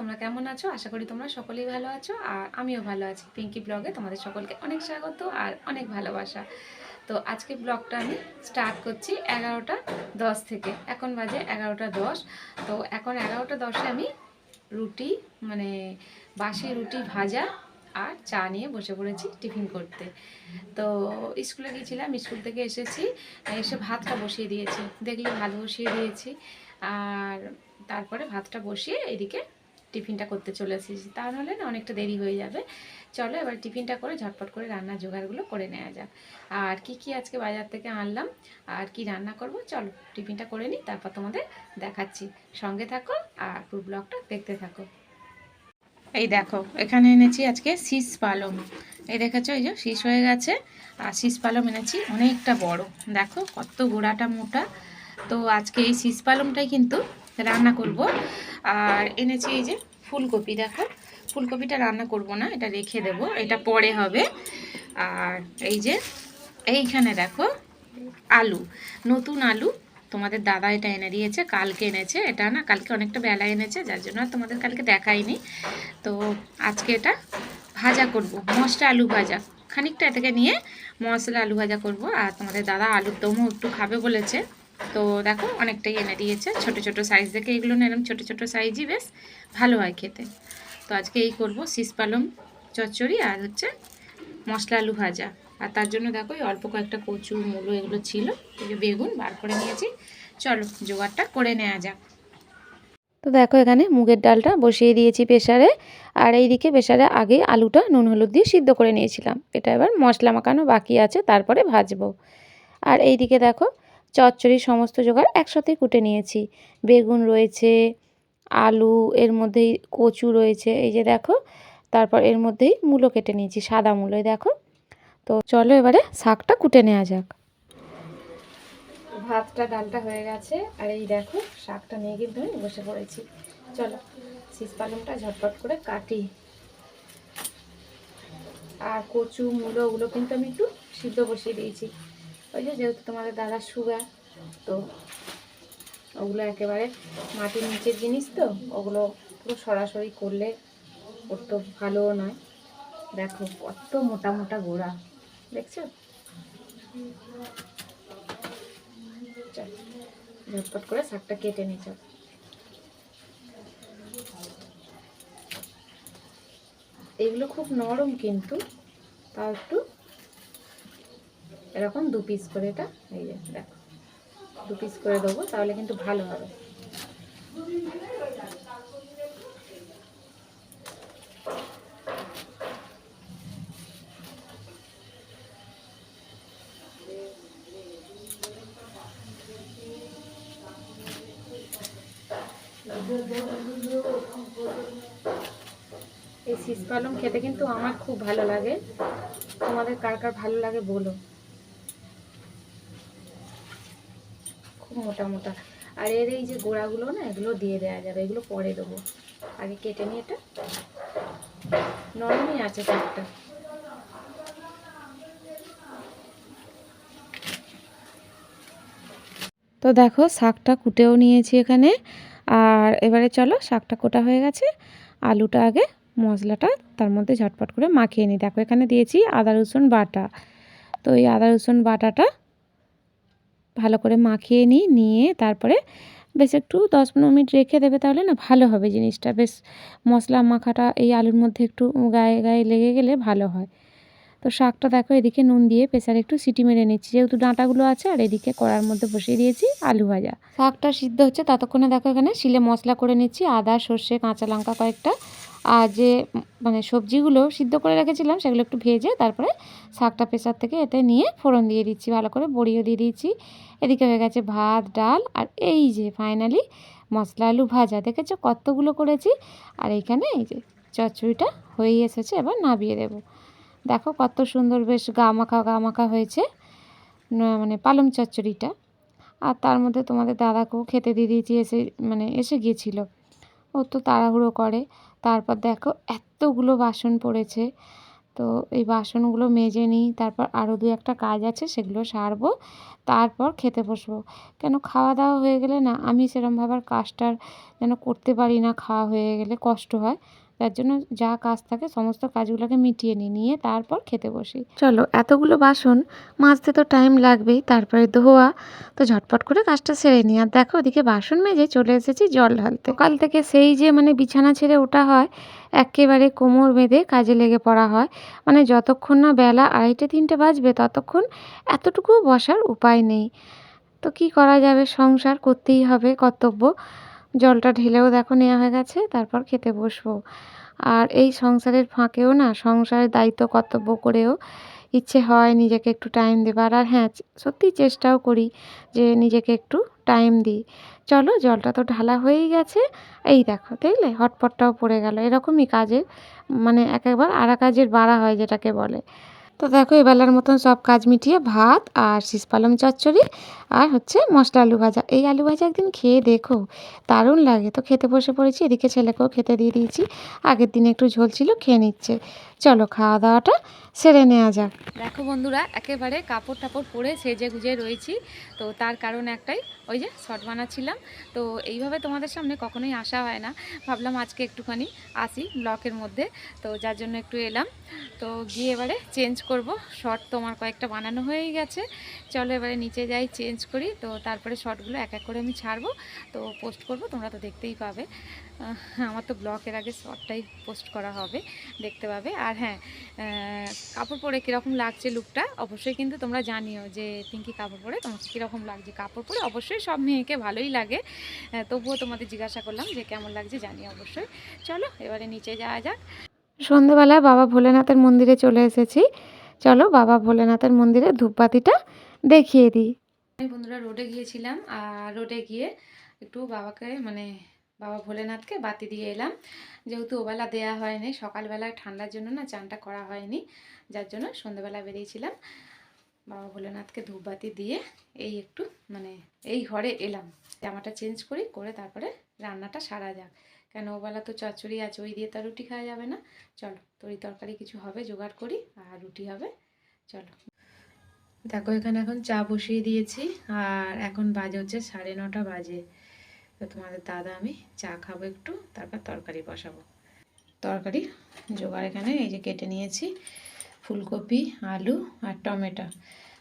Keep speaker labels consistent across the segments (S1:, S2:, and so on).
S1: আছো? আশা করি তোমরা সকলেই ভালো আছো আর আমিও ভালো আছি। পিঙ্কি ব্লগে তোমাদের সকলকে অনেক স্বাগত আর অনেক ভালোবাসা। তো আজকে ব্লগটা আমি স্টার্ট করছি এগারোটা দশ থেকে। এখন বাজে এগারোটা দশ। তো এখন এগারোটা দশে আমি রুটি মানে বাসি রুটি ভাজা আর চা নিয়ে বসে পড়েছি টিফিন করতে। তো স্কুলে গিয়েছিলাম, স্কুল থেকে এসেছি, এসে ভাতটা বসিয়ে দিয়েছি। দেখলে ভাত বসিয়ে দিয়েছি। আর তারপরে ভাতটা বসিয়ে এদিকে টিফিনটা করতে চলে এসেছি তাহলে না অনেকটা দেরি হয়ে যাবে। চলো এবার টিফিনটা করে ঝটপট করে রান্নার জোগাড়গুলো করে নেওয়া যাক। আর কি কি আজকে বাজার থেকে আনলাম, আর কি রান্না করব, চলো টিফিনটা করে নিই, তারপর তোমাদের দেখাচ্ছি। সঙ্গে থাকো আর পুরো ব্লগটা দেখতে থাকো। এই দেখো, এখানে এনেছি আজকে শীষ পালং। এই দেখেছ, এই যে শীষ হয়ে গেছে, আর শীষ পালং এনেছি অনেকটা বড়। দেখো, কত গোড়াটা মোটা। তো আজকে এই শীষ পালংটাই কিন্তু রান্না করব। আর এনেছি এই যে ফুলকপি, দেখো। ফুলকপিটা রান্না করব না, এটা রেখে দেব, এটা পরে হবে। আর এই যে এইখানে দেখো, আলু, নতুন আলু। তোমাদের দাদা এটা এনে দিয়েছে, কালকে এনেছে। এটা না, কালকে অনেকটা বেলা এনেছে, যার জন্য আর তোমাদের কালকে দেখাইনি। তো আজকে এটা ভাজা করব, মশলা আলু ভাজা। খানিকটা এ থেকে নিয়ে মশলা আলু ভাজা করব। আর তোমাদের দাদা আলুর দমও একটু খাবে বলেছে। তো দেখো অনেকটাই এনে দিয়েছে। ছোট ছোট সাইজ দেখে এগুলো নিলাম। ছোট ছোট সাইজই বেশ ভালো হয় খেতে। তো আজকে এই করব শীষ পালং চচ্চড়ি আর হচ্ছে মশলা আলু ভাজা। আর তার জন্য দেখো এই অল্প কয়েকটা কচু মূলো এগুলো ছিল। এই বেগুন বার করে নিয়েছি। চলো জোগাড়টা করে নেওয়া যাক। তো দেখো এখানে মুগের ডালটা বসিয়ে দিয়েছি প্রেশারে আর এইদিকে প্রেশারে আগে আলুটা নুন হলুদ দিয়ে সিদ্ধ করে নিয়েছিলাম। এটা এবার মশলা মাখানো বাকি আছে, তারপরে ভাজবো। আর এইদিকে দেখো চচ্চড়ি সমস্ত জোগাড় একসাথে কুটে নিয়েছি। বেগুন রয়েছে, আলু, এর মধ্যেই কচু রয়েছে, এই যে দেখো। তারপর এর মধ্যেই মূলো কেটে নিয়েছি, সাদা মূলোই দেখো। তো চলো এবারে শাকটা কুটে নেওয়া যাক। ভাতটা ডালটা হয়ে গেছে, আর এই দেখো শাকটা নিয়ে কিন্তু আমি বসে পড়েছি। চলো শীষ পালংটা ঝটপট করে কাটি। আর কচু, মূলো, ওগুলো কিন্তু আমি একটু সিদ্ধ বসিয়ে দিয়েছি। ওই যে যেহেতু তোমাদের দাদার সুগার তো ওগুলো একেবারে মাটির নিচের জিনিস তো, ওগুলো পুরো সরাসরি করলে ওর তো ভালোও নয়। দেখো কত মোটা মোটা গোড়া, দেখছ? ঝটপট করে শাকটা কেটে নিই চল। এগুলো খুব নরম কিন্তু, তাও একটু এরকম দু পিস করে এটা, এই যে দেখো, দু পিস করে দেবো, তাহলে কিন্তু ভালো হবে। এই শীষ পালং খেতে কিন্তু আমার খুব ভালো লাগে। তোমাদের কার কার ভালো লাগে বলো? মোটা মোটা আর এর এই যে গোড়াগুলো না, এগুলো দিয়ে দেওয়া যাবে, এগুলো পরে দেবো। আগে কেটে নিয়ে এটা নরমই আছে শাকটা। তো দেখো, শাকটা কুটেও নিয়েছি এখানে। আর এবারে চলো, শাকটা কোটা হয়ে গেছে। আলুটা আগে, মশলাটা তার মধ্যে ঝটপট করে মাখিয়ে নিই। দেখো, এখানে দিয়েছি আদা রসুন বাটা। তো এই আদা রসুন বাটাটা ভালো করে মাখিয়ে নিই, নিয়ে তারপরে বেশ একটু দশ পনেরো মিনিট রেখে দেবে তাহলে না ভালো হবে জিনিসটা। বেশ মশলা মাখাটা এই আলুর মধ্যে একটু গায়ে গায়ে লেগে গেলে ভালো হয়। তো শাকটা দেখো এদিকে নুন দিয়ে প্রেসারে একটু সিটি মেরে নিচ্ছি। যেহেতু ডাঁটাগুলো আছে, আর এদিকে কড়ার মধ্যে বসিয়ে দিয়েছি আলু ভাজা। শাকটা সিদ্ধ হচ্ছে ততক্ষণে দেখো এখানে শিলে মশলা করে নিচ্ছি, আদা, সর্ষে, কাঁচা লঙ্কা কয়েকটা। আর যে মানে সবজিগুলো সিদ্ধ করে রেখেছিলাম, সেগুলো একটু ভেজে তারপরে শাকটা প্রেসার থেকে এতে নিয়ে ফোড়ন দিয়ে দিচ্ছি, ভালো করে বড়িও দিয়ে দিয়েছি। এদিকে হয়ে গেছে ভাত, ডাল, আর এই যে ফাইনালি মশলা আলু ভাজা। দেখেছ কতগুলো করেছি? আর এইখানে এই যে চচ্চড়িটা হয়েই এসেছে, এবার নাবিয়ে দেবো। দেখো কত সুন্দর বেশ গা মাখা গা মাখা হয়েছে মানে পালং চচ্চড়িটা। আর তার মধ্যে তোমাদের দাদাকেও খেতে দিয়ে দিয়েছি, এসে মানে এসে গিয়েছিল। ও তো তাড়াহুড়ো করে। তারপর দেখো এতগুলো বাসন পড়েছে। তো এই বাসনগুলো মেজে নিই, তারপর আরও দু একটা কাজ আছে, সেগুলো সারবো, তারপর খেতে বসবো। কেন খাওয়া দাওয়া হয়ে গেলে না, আমি সেরমভাবে আর কাজটার যেন করতে পারি না, খাওয়া হয়ে গেলে কষ্ট হয়। যার জন্য যা কাজ থাকে সমস্ত কাজগুলোকে মিটিয়ে নিই নিয়ে তারপর খেতে বসি। চলো, এতগুলো বাসন, মাজতে তো টাইম লাগবেই, তারপরে ধোয়া, তো ঝটপট করে কাজটা সেরে নিই আর দেখো, ওদিকে বাসন মেজে চলে এসেছি জল ঢালতে। কাল থেকে সেই যে মানে বিছানা ছেড়ে ওঠা হয়, একেবারে কোমর বেঁধে কাজে লেগে পড়া হয়। মানে যতক্ষণ না বেলা আড়াইটে, তিনটে বাজবে, ততক্ষণ এতটুকু বসার উপায় নেই। তো কি করা যাবে? সংসার করতেই হবে, কর্তব্য। জলটা ঢেলেও দেখো নেওয়া হয়ে গেছে, তারপর খেতে বসবো। আর এই সংসারের ফাঁকেও না, সংসারের দায়িত্ব, কর্তব্য করেও ইচ্ছে হয় নিজেকে একটু টাইম দেবার। আর হ্যাঁ সত্যিই চেষ্টাও করি যে নিজেকে একটু টাইম দিই। চলো, জলটা তো ঢালা হয়েই গেছে। এই দেখো, দেখলে? হটপটটাও পড়ে গেল। এরকমই কাজের মানে এক একবার আরা কাজের বাড়া হয় যেটাকে বলে। তো দেখো, এবেলার মতন সব কাজ মিটিয়ে ভাত আর শীষ পালং চচ্চড়ি আর হচ্ছে মশলা আলু ভাজা। এই আলু ভাজা একদিন খেয়ে দেখো, দারুণ লাগে। তো খেতে বসে পড়েছি, এদিকে ছেলেকেও খেতে দিয়ে দিয়েছি। আগের দিনে একটু ঝোল ছিল, খেয়ে নিচ্ছে। চলো খাওয়া দাওয়াটা সেরে নেওয়া যাক। দেখো বন্ধুরা, একেবারে কাপড় টাপড় পরে সেজে গুজে রয়েছি। তো তার কারণ একটাই, ওই যে শর্ট বানাচ্ছিলাম। তো এইভাবে তোমাদের সামনে কখনোই আসা হয় না। ভাবলাম আজকে একটুখানি আসি ব্লকের মধ্যে। তো যার জন্য একটু এলাম। তো গিয়ে এবারে চেঞ্জ করব। শর্ট তোমার কয়েকটা বানানো হয়েই গেছে। চলো এবারে নিচে যাই, চেঞ্জ করি। তো তারপরে শর্টগুলো এক এক করে আমি ছাড়বো। তো পোস্ট করব, তোমরা তো দেখতেই পাবে। আমার তো ব্লকের আগে শর্টটাই পোস্ট করা হবে, দেখতে পাবে। আর হ্যাঁ কাপড় পরে কীরকম লাগছে লুকটা, অবশ্যই কিন্তু তোমরা জানিও যে পিঙ্কি কাপড় পরে তোমাকে কীরকম লাগছে। কাপড় পরে অবশ্যই সব মেয়েকে ভালোই লাগে। তবুও তোমাদের জিজ্ঞাসা করলাম যে কেমন লাগছে জানিও অবশ্যই। চলো, এবারে নিচে যাওয়া যাক। সন্ধেবেলায় বাবা ভোলেনাথের মন্দিরে চলে এসেছি। চলো, বাবা ভোলেনাথের মন্দিরে ধূপবাতিটা দেখিয়ে দিই। আমি বন্ধুরা রোডে গিয়েছিলাম, আর রোডে গিয়ে একটু বাবাকে মানে বাবা ভোলেনাথকে বাতি দিয়ে এলাম। যেহেতু ওবেলা দেয়া হয়নি, সকালবেলায় ঠান্ডার জন্য না চানটা করা হয়নি, যার জন্য সন্ধেবেলা বেরিয়েছিলাম। বাবা ভোলেনাথকে ধূপবাতি দিয়ে এই একটু মানে এই ঘরে এলাম। জামাটা চেঞ্জ করি, করে তারপরে রান্নাটা সারা যাক। কেন ওবেলা তো চচ্চড়ি আছে ওই দিয়ে তো রুটি খাওয়া যাবে না। চলো, তরি তরকারি কিছু হবে, জোগাড় করি, আর রুটি হবে। চলো। দেখো, এখানে এখন চা বসিয়ে দিয়েছি, আর এখন বাজে হচ্ছে সাড়ে নটা বাজে। তো তোমাদের দাদা, আমি চা খাব একটু, তারপর তরকারি বসাবো। তরকারি জোগাড় এখানে, এই যে কেটে নিয়েছি, ফুলকপি, আলু আর টমেটো।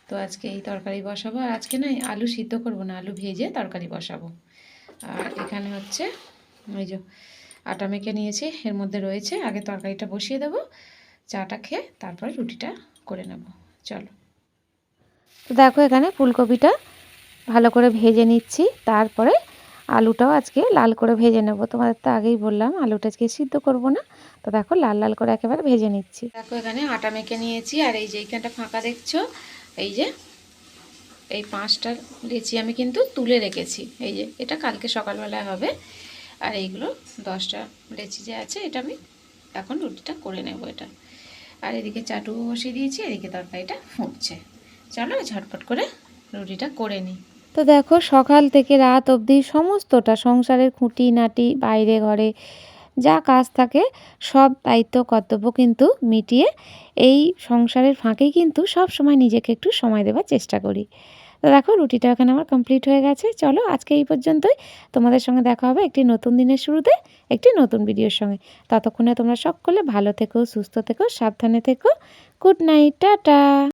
S1: তো আজকে এই তরকারি বসাবো, আর আজকে না আলু সিদ্ধ করব না, আলু ভেজে তরকারি বসাবো। আর এখানে হচ্ছে, ওই যে আটা মেখে নিয়েছি, এর মধ্যে রয়েছে, আগে তরকারিটা বসিয়ে দেবো, চাটা খেয়ে তারপরে রুটিটা করে নেব। চলো। তো দেখো এখানে ফুলকপিটা ভালো করে ভেজে নিচ্ছি, তারপরে আলুটাও আজকে লাল করে ভেজে নেব। তোমাদের তো আগেই বললাম, আলুটা আজকে সিদ্ধ করব না। তো দেখো, লাল লাল করে একেবারে ভেজে নিচ্ছি। দেখো, এখানে আটা মেখে নিয়েছি, আর এই যে এইখানটা ফাঁকা দেখছ, এই যে এই পাঁচটা লেচি আমি কিন্তু তুলে রেখেছি। এই যে, এটা কালকে সকালবেলায় হবে। আর এইগুলো দশটা লেচি যে আছে, এটা আমি এখন রুটিটা করে নেব এটা। আর এদিকে চাটু বসিয়ে দিয়েছি, এদিকে তরকারিটা ফুটছে। চলো, ঝটপট করে রুটিটা করে নিই। তো দেখো, সকাল থেকে রাত অবধি সমস্তটা সংসারের খুঁটি নাটি বাইরে ঘরে যা কাজ থাকে সব দায়িত্ব, কর্তব্য কিন্তু মিটিয়ে এই সংসারের ফাঁকেই কিন্তু সব সময় নিজেকে একটু সময় দেওয়ার চেষ্টা করি। তো দেখো, রুটিটা এখানে আমার কমপ্লিট হয়ে গেছে। চলো, আজকে এই পর্যন্তই। তোমাদের সঙ্গে দেখা হবে একটি নতুন দিনের শুরুতে, একটি নতুন ভিডিওর সঙ্গে। ততক্ষণে তোমরা সকলে ভালো থেকো, সুস্থ থেকো, সাবধানে থেকো। Good night, tata!